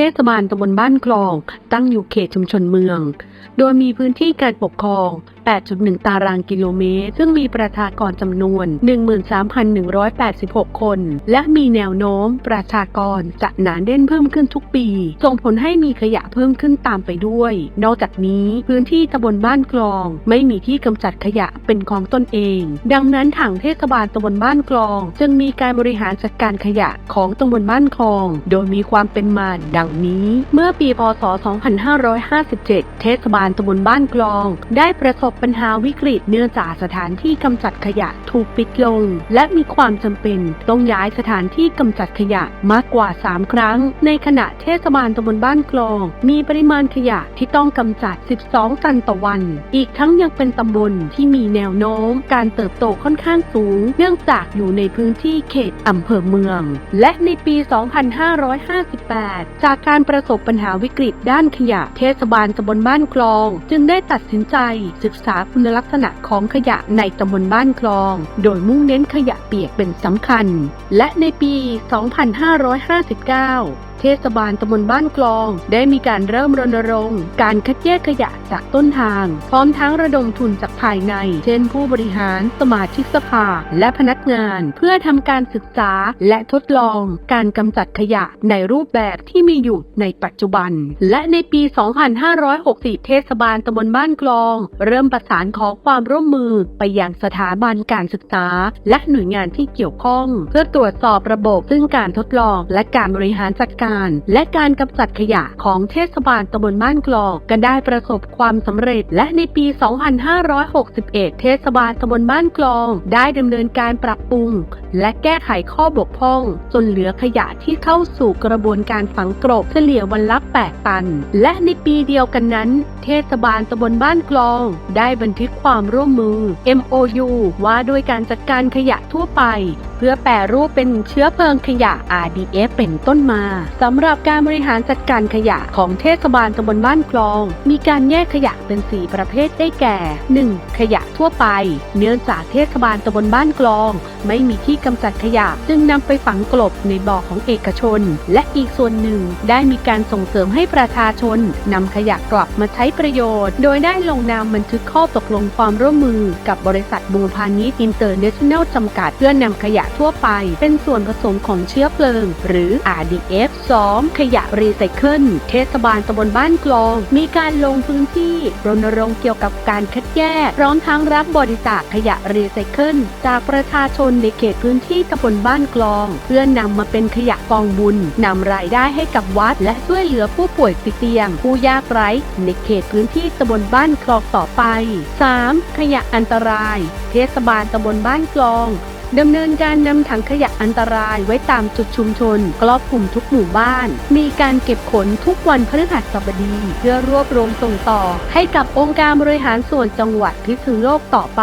เทศบาลตำบลบ้านคลอง ตั้งอยู่เขตชุมชนเมืองโดยมีพื้นที่การปกครอง 8.1 ตารางกิโลเมตร ซึ่งมีประชากรจำนวน 13,186 คน และมีแนวโน้มประชากรจะหนาแน่นเพิ่มขึ้นทุกปี ส่งผลให้มีขยะเพิ่มขึ้นตามไปด้วย นอกจากนี้พื้นที่ตำบลบ้านคลอง ไม่มีที่กำจัดขยะเป็นของตนเอง ดังนั้นทางเทศบาลตำบลบ้านคลอง จึงมีการบริหารจัดการขยะของตำบลบ้านคลอง โดยมีความเป็นมาดังนี้ เมื่อปี พศ 2557 เทศบาลตำบลบ้านคลอง ได้ประสบปัญหาวิกฤตเนื่องจากสถานที่กำจัดขยะถูกปิดลง และมีความจำเป็นต้องย้ายสถานที่กำจัดขยะมากกว่า 3 ครั้ง ในขณะเทศบาลตำบลบ้านคลอง มีปริมาณขยะที่ต้องกำจัด 12 ตันต่อวัน อีกทั้งยังเป็นตำบลที่มีแนวโน้ม การเติบโตค่อนข้างสูง เนื่องจากอยู่ในพื้นที่เขตอำเภอเมือง และในปี 2558 จากการประสบปัญหาวิกฤตด้านขยะเทศบาลตำบลบ้านคลองจึงได้ตัดสินใจศึกษาคุณลักษณะของขยะในตำบลบ้านคลอง โดยมุ่งเน้นขยะเปียกเป็นสำคัญ และในปี 2559เทศบาลตำบลบ้านกลอง ได้มีการเริ่มรณรงค์การคัดแยกขยะจากต้นทาง พร้อมทั้งระดมทุนจากภายใน เช่นผู้บริหารสมาชิกสภา และพนักงานเพื่อทำการศึกษาและทดลอง การกำจัดขยะในรูปแบบที่มีอยู่ในปัจจุบัน และในปี 2560 เทศบาลตำบลบ้านกลอง เริ่มประสานขอความร่วมมือไปยังสถาบันการศึกษา และหน่วยงานที่เกี่ยวข้อง เพื่อตรวจสอบระบบซึ่งการทดลองและการบริหารจัดการและการกำจัดขยะของเทศบาลตำบลบ้านกลองก็ได้ประสบความสำเร็จ และในปี 2561 เทศบาลตำบลบ้านกลอง ได้ดำเนินการปรับปรุง และแก้ไขข้อบกพร่อง จนเหลือขยะที่เข้าสู่กระบวนการฝังกลบเฉลี่ยวันละ 8 ตัน และในปีเดียวกันนั้น เทศบาลตำบลบ้านกลอง ได้บันทึกความร่วมมือ MOU ว่าด้วยการจัดการขยะทั่วไป เพื่อแปรรูปเป็นเชื้อเพลิงขยะ RDF เป็นต้นมาสำหรับการบริหารจัดการขยะของเทศบาลตำบลบ้านคลอง มีการแยกขยะเป็น 4 ประเภทได้แก่ 1. ขยะทั่วไป เนื่องจากเทศบาลตำบลบ้านกลอง ไม่มีที่กำจัดขยะ จึงนำไปฝังกลบในบ่อของเอกชน และอีกส่วนหนึ่งได้มีการส่งเสริมให้ประชาชนนำขยะกลับมาใช้ประโยชน์ โดยได้ลงนามบันทึกข้อตกลงความร่วมมือ กับบริษัทบูพาณิชย์อินเตอร์เนชั่นแนลจำกัดเพื่อนำขยะทั่วไป เป็นส่วนผสมของเชื้อเพลิง หรือ RDF 2 ขยะรีไซเคิล เทศบาลตำบลบ้านกลอง มีการลงพื้นที่รณรงค์เกี่ยวกับการคัดแยก พร้อมทั้งรับบริจาคขยะรีไซเคิล จากประชาชนในเขตพื้นที่ตำบลบ้านกลอง เพื่อนำมาเป็นขยะกองบุญนำรายได้ให้กับวัด และช่วยเหลือผู้ป่วยติดเตียง ผู้ยากไร้ ในเขตพื้นที่ตำบลบ้านคลองต่อไป 3. ขยะอันตราย เทศบาลตำบลบ้านกลอง ดำเนินการนำถังขยะอันตรายไว้ตามจุดชุมชนครอบคลุมทุกหมู่บ้าน มีการเก็บขนทุกวันพฤหัสบดี เพื่อรวบรวมส่งต่อ ให้กับองค์การบริหารส่วนจังหวัดพิษณุโลกต่อไป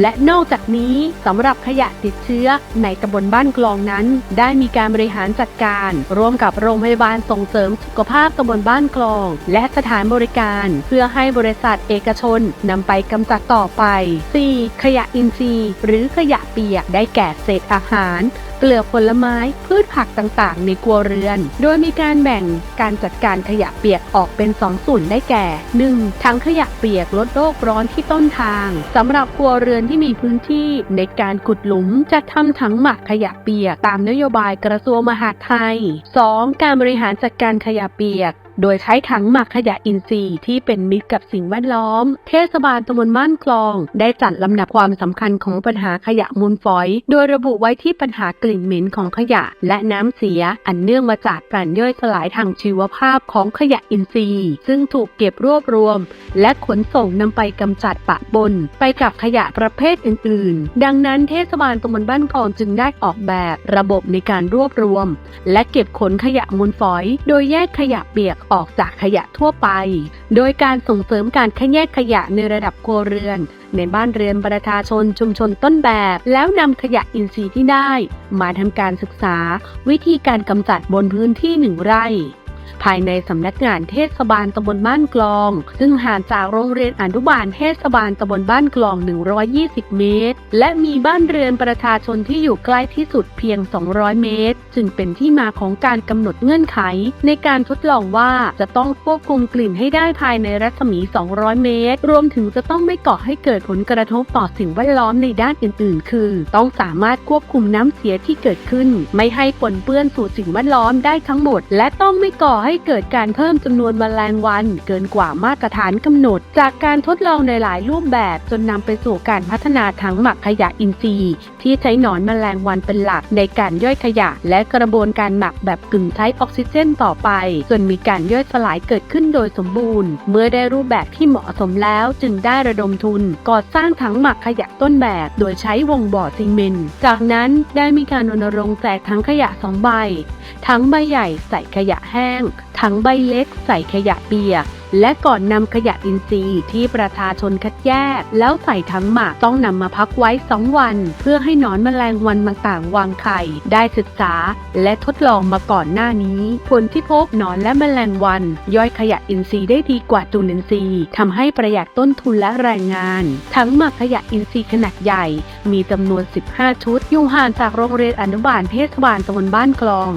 และนอกจากนี้สำหรับขยะติดเชื้อ ในตำบลบ้านกลองนั้น ได้มีการบริหารจัดการ ร่วมกับโรงพยาบาลส่งเสริมสุขภาพตำบลบ้านกลอง และสถานบริการ เพื่อให้บริษัทเอกชนนำไปกำจัดต่อไป 4. ขยะอินทรีย์ หรือขยะเปียกได้แก่เศษอาหาร เกลือผลไม้ พืชผักต่างๆ ในครัวเรือน โดยมีการแบ่งการจัดการขยะเปียกออกเป็น 2 ส่วนได้แก่ 1. ถังขยะเปียกลดโลกร้อนที่ต้นทางสำหรับครัวเรือนที่มีพื้นที่ในการขุดหลุมจะทำถังหมักขยะเปียกตามนโยบายกระทรวงมหาดไทย 2. การบริหารจัดการขยะเปียก โดยใช้ถังหมักขยะอินทรีย์ที่เป็นมิตรกับสิ่งแวดล้อม เทศบาลตำบลม่านคลอง ได้จัดลำดับความสำคัญของปัญหาขยะมูลฝอย โดยระบุไว้ที่ปัญหากลิ่นเหม็นของขยะ และน้ำเสีย อันเนื่องมาจากการย่อยสลายทางชีวภาพของขยะอินทรีย์ ซึ่งถูกเก็บรวบรวม และขนส่งนำไปกำจัดปะปนไปกับขยะประเภทอื่น ๆ ดังนั้นเทศบาลตำบลบ้านคลองจึงได้ออกแบบระบบในการรวบรวม และเก็บขนขยะมูลฝอย โดยแยกขยะเปียกออกจากขยะทั่วไป โดยการส่งเสริมการคัดแยกขยะในระดับครัวเรือน ในบ้านเรือนประชาชนชุมชนต้นแบบ แล้วนำขยะอินทรีย์ที่ได้ มาทำการศึกษา วิธีการกำจัดบนพื้นที่หนึ่งไร่ ภายในสำนักงานเทศบาลตำบลบ้านกลอง ซึ่งห่างจากโรงเรียนอนุบาลเทศบาลตำบลบ้านกลอง 120 เมตร และมีบ้านเรือนประชาชนที่อยู่ใกล้ที่สุดเพียง 200 เมตร จึงเป็นที่มาของการกำหนดเงื่อนไข ในการทดลองว่าจะต้องควบคุมกลิ่นให้ได้ภายในรัศมี 200 เมตร รวมถึงจะต้องไม่ก่อให้เกิดผลกระทบต่อสิ่งแวดล้อมในด้านอื่น ๆ คือ ต้องสามารถควบคุมน้ำเสียที่เกิดขึ้น ไม่ให้ปนเปื้อนสู่สิ่งแวดล้อมได้ทั้งหมด และต้องไม่ก่อใให้เกิดการเพิ่มจำนวนแมลงวันเกินกว่ามาตรฐานกำหนด จากการทดลองในหลายรูปแบบจนนำไปสู่การพัฒนาถังหมักขยะอินทรีย์ ที่ใช้หนอนแมลงวันเป็นหลักในการย่อยขยะ และกระบวนการหมักแบบกึ่งใช้ออกซิเจนต่อไป จนมีการย่อยสลายเกิดขึ้นโดยสมบูรณ์ เมื่อได้รูปแบบที่เหมาะสมแล้วจึงได้ระดมทุนก่อสร้างถังหมักขยะต้นแบบ โดยใช้วงบ่อซีเมนต์ จากนั้นได้มีการรณรงค์แจกถังขยะสองใบ ทั้งใบใหญ่ใส่ขยะแห้งทั้งใบเล็กใส่ขยะเปียก และก่อนนำขยะอินทรีย์ที่ประชาชนคัดแยก แล้วใส่ทั้งหมากต้องนำมาพักไว้ 2 วัน เพื่อให้หนอนแมลงวันต่างๆวางไข่ ได้ศึกษา และทดลองมาก่อนหน้านี้ ผลที่พบหนอนและแมลงวัน ย่อยขยะอินทรีย์ได้ดีกว่าจุลินทรีย์ทำให้ประหยัดต้นทุนและแรงงานทั้งหมักขยะอินทรีย์ขนาดใหญ่ มีจำนวน 15 ชุด อยู่ห่างจากโรงเรียนอนุบาลเทศบาลตำบลบ้านกลอง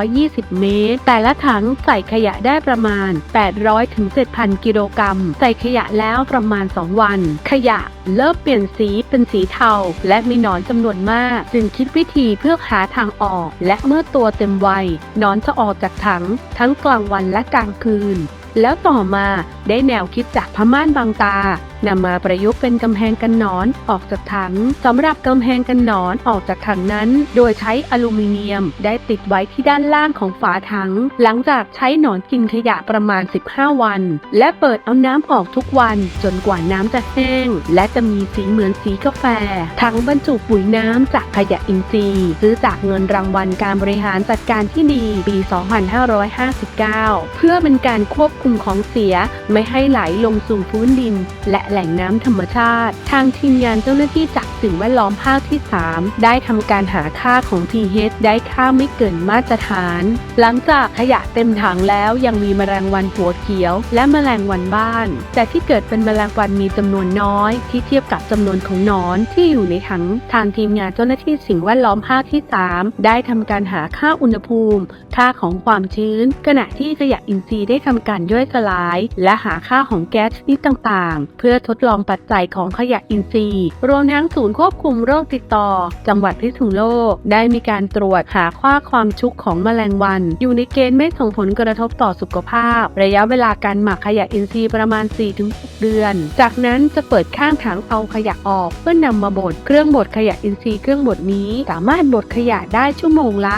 120 เมตร แต่ละถังใส่ขยะได้ประมาณ 800ถึง7,000 กิโลกรัม ใส่ขยะแล้วประมาณ 2 วัน ขยะเริ่มเปลี่ยนสีเป็นสีเทา และมีหนอนจำนวนมาก จึงคิดวิธีเพื่อหาทางออก และเมื่อตัวเต็มวัยนอนจะออกจากถัง ทั้งกลางวันและกลางคืน แล้วต่อมาได้แนวคิดจากพม่านบางตา นำมาประยุกต์เป็นกำแพงกันหนอนออกจากถังสำหรับกำแพงกันหนอนออกจากถังนั้น โดยใช้อลูมิเนียม ได้ติดไว้ที่ด้านล่างของฝาถัง หลังจากใช้หนอนกินขยะประมาณ 15 วัน และเปิดเอาน้ำออกทุกวัน จนกว่าน้ำจะแห้ง และจะมีสีเหมือนสีกาแฟ ถังบรรจุปุ๋ยน้ำจากขยะอินทรีย์ซื้อจากเงินรางวัลการบริหารจัดการที่ดีปี 2559 เพื่อเป็นการควบคุมของเสียไม่ให้ไหลลงสู่พื้นดิน และแหล่งน้ำธรรมชาติ ทางทีมงานเจ้าหน้าที่จากสิ่งแวดล้อมภาคที่ 3 ได้ทำการหาค่าของ pH ได้ค่าไม่เกินมาตรฐาน หลังจากขยะเต็มถังแล้วยังมีแมลงวันหัวเขียว และแมลงวันบ้าน แต่ที่เกิดเป็นแมลงวันมีจำนวนน้อย ที่เทียบกับจำนวนของนอนที่อยู่ในถังทางทีมงานเจ้าหน้าที่สิ่งแวดล้อมภาคที่ 3 ได้ทำการหาค่าอุณหภูมิ ค่าของความชื้น ขณะที่ขยะอินทรีย์ได้ทำการย่อยสลาย และหาค่าของแก๊สชนิดต่างๆ เพื่อทดลองปัจจัยของขยะอินทรีย์ รวมทั้งศูนย์ควบคุมโรคติดต่อ จังหวัดพิษณุโลก ได้มีการตรวจหาค่าความชุกของแมลงวัน อยู่ในเกณฑ์ไม่ส่งผลกระทบต่อสุขภาพ ระยะเวลาการหมักขยะอินทรีย์ประมาณ 4-6 เดือน จากนั้นจะเปิดข้างถังเอาขยะออกเพื่อนำมาบดเครื่องบดขยะอินทรีย์เครื่องบดนี้สามารถบดขยะได้ชั่วโมงละ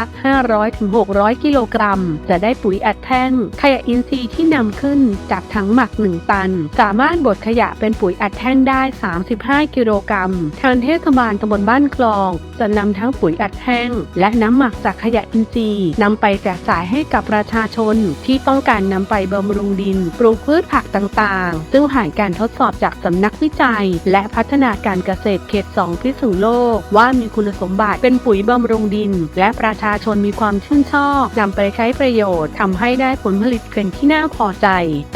500-600 กิโลกรัม จะได้ปุ๋ยอัดแท่งขยะอินทรีย์ที่นำขึ้นจากถังหมัก 1 ตัน สามารถบดขยะเป็นปุ๋ยอัดแท่งได้ 35 กิโลกรัม ทางเทศบาลตำบลบ้านคลอง จะนำทั้งปุ๋ยอัดแท่ง และน้ำหมักจากขยะอินทรีย์นำไปแจกจ่ายให้กับประชาชน ที่ต้องการนำไปบำรุงดิน ปลูกพืชผักต่างๆ ซึ่งผ่านการทดสอบจากสำนักวิจัย และพัฒนาการเกษตรเขต 2 พิษณุโลก ว่ามีคุณสมบัติเป็นปุ๋ยบำรุงดิน และประชาชนมีความชื่นชอบนำไปใช้ประโยชน์ทำให้ได้ผลผลิตเป็นที่น่าพอใจ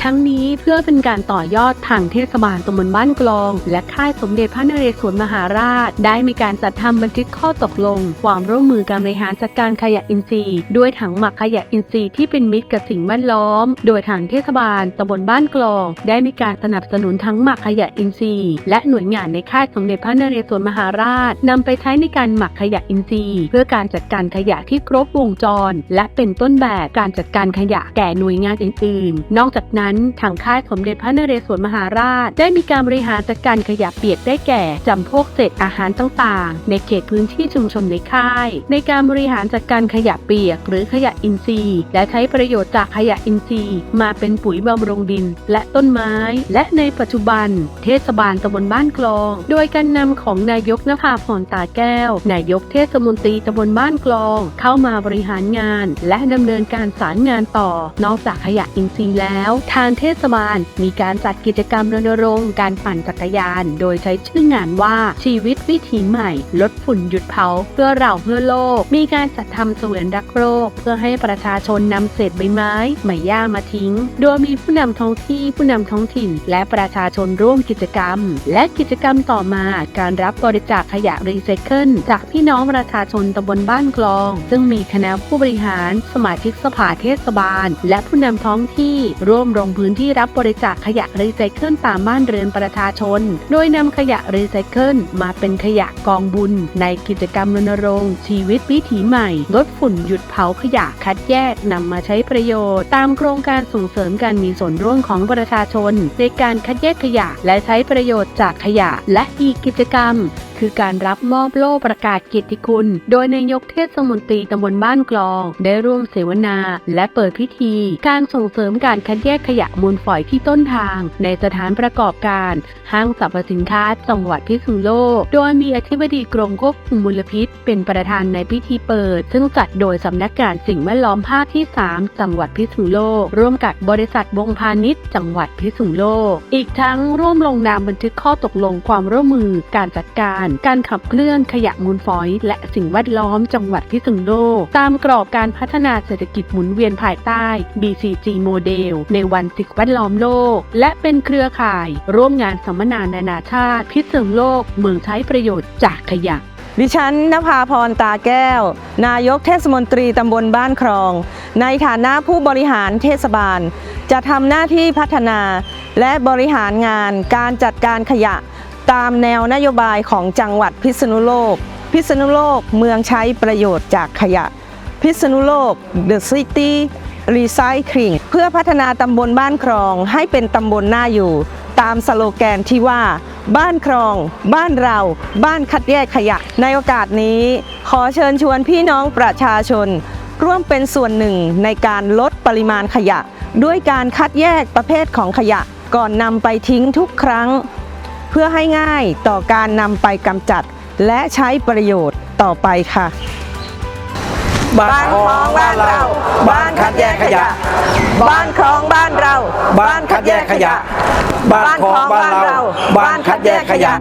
ทั้งนี้เพื่อเป็นการต่อยอดทางเทศบาลตำบลบ้านกลอง และค่ายสมเด็จพระนเรศวรมหาราช ได้มีการจัดทำบันทึกข้อตกลง ความร่วมมือการบริหารจัดการขยะอินทรีย์ ด้วยถังหมักขยะอินทรีย์ที่เป็นมิตรกับสิ่งแวดล้อม โดยทางเทศบาลตำบลบ้านกลอง ได้มีการสนับสนุนทั้งหมักขยะอินทรีย์ และหน่วยงานในค่ายสมเด็จพระนเรศวรมหาราชนำไปใช้ในการหมักขยะอินทรีย์ เพื่อการจัดการขยะที่ครบวงจร และเป็นต้นแบบการจัดการขยะแก่หน่วยงานอื่น ๆ นอกจากนั้นทางค่ายสมเด็จพระนเรศวรมหาราชได้มีการบริหารจัดการขยะเปียกได้แก่จำพวกเศษอาหารต่างๆ ในเขตพื้นที่ชุมชนในค่าย ในการบริหารจัดการขยะเปียก หรือขยะอินทรีย์ และใช้ประโยชน์จากขยะอินทรีย์ มาเป็นปุ๋ยบำรุงดิน และต้นไม้ และในปัจจุบัน เทศบาลตำบลบ้านกลอง โดยการนำของนายกนภาพรตาแก้ว นายกเทศมนตรีตำบลบ้านกลอง เข้ามาบริหารงาน และดำเนินการสารงานต่อ นอกจากขยะอินทรีย์แล้ว ทางเทศบาลมีการจัดกิจกรรมรณรงค์การปั่นจักรยาน โดยใช้ชื่องานว่าชีวิตวิถีใหม่ ลดฝุ่นหยุดเผาเพื่อเราเพื่อโลก มีการจัดทำสวนรักโลกเพื่อให้ประชาชนนำเศษใบไม้ไม้ย่ามาทิ้ง โดยมีผู้นำท้องที่ผู้นำท้องถิ่น และประชาชนร่วมกิจกรรม และกิจกรรมต่อมาการรับบริจาคขยะรีไซเคิลจากพี่น้องประชาชนตำบลบ้านกลอง ซึ่งมีคณะผู้บริหาร สมาชิกสภาเทศบาล และผู้นำท้องที่ร่วมลงพื้นที่รับบริจาคขยะรีไซเคิลตามบ้านเรือนประชาชน โดยนำขยะรีไซเคิลมาเป็นขยะกองบุญ ในกิจกรรมรณรงค์ ชีวิตวิถีใหม่ ลดฝุ่นหยุดเผาขยะคัดแยกนำมาใช้ประโยชน์ ตามโครงการส่งเสริมการมีส่วนร่วมของประชาชน ในการคัดแยกขยะและใช้ประโยชน์จากขยะและอีกกิจกรรม คือการรับมอบโล่ประกาศเกียรติคุณ โดยนายกเทศมนตรีตำบลบ้านกลอง ได้ร่วมเสวนา และเปิดพิธี การส่งเสริมการคัดแยกขยะมูลฝอยที่ต้นทาง ในสถานประกอบการ ห้างสรรพสินค้าจังหวัดพิษณุโลก โดยมีอธิบดีกรมควบคุมมลพิษ เป็นประธานในพิธีเปิด ซึ่งจัดโดยสำนักงานสิ่งแวดล้อมภาคที่ 3 จังหวัดพิษณุโลก ร่วมกับบริษัทวงพาณิชย์ จังหวัดพิษณุโลก อีกทั้งร่วมลงนามบันทึกข้อตกลงความร่วมมือการจัดการการขับเคลื่อนขยะมูลฝอย และสิ่งแวดล้อมจังหวัดพิษณุโลก ตามกรอบการพัฒนาเศรษฐกิจหมุนเวียนภายใต้ BCG โมเดลในวันสิ่งแวดล้อมโลก และเป็นเครือข่าย ร่วมงานสัมมนานานาชาติ พิษณุโลก เมืองใช้ประโยชน์จากขยะดิฉันนภาพรตาแก้ว นายกเทศมนตรีตำบลบ้านครอง ในฐานะผู้บริหารเทศบาล จะทำหน้าที่พัฒนา และบริหารงานการจัดการขยะ ตามแนวนโยบายของจังหวัดพิษณุโลก พิษณุโลกเมืองใช้ประโยชน์จากขยะ พิษณุโลก The City Recycling เพื่อพัฒนาตำบลบ้านครองให้เป็นตำบลน่าอยู่ ตามสโลแกนที่ว่า บ้านครอง บ้านเรา บ้านคัดแยกขยะ ในโอกาสนี้ ขอเชิญชวนพี่น้องประชาชน ร่วมเป็นส่วนหนึ่งในการลดปริมาณขยะ ด้วยการคัดแยกประเภทของขยะก่อนนำไปทิ้งทุกครั้ง พื่อให้ง่ายต่อการนำไปกำจัด และใช้ประโยชน์ต่อไปค่ะ บ้านคลองบ้านเรา บ้านคัดแยกขยะ บ้านคลองบ้านเรา บ้านคัดแยกขยะ บ้านคลองบ้านเรา บ้านคัดแยกขยะ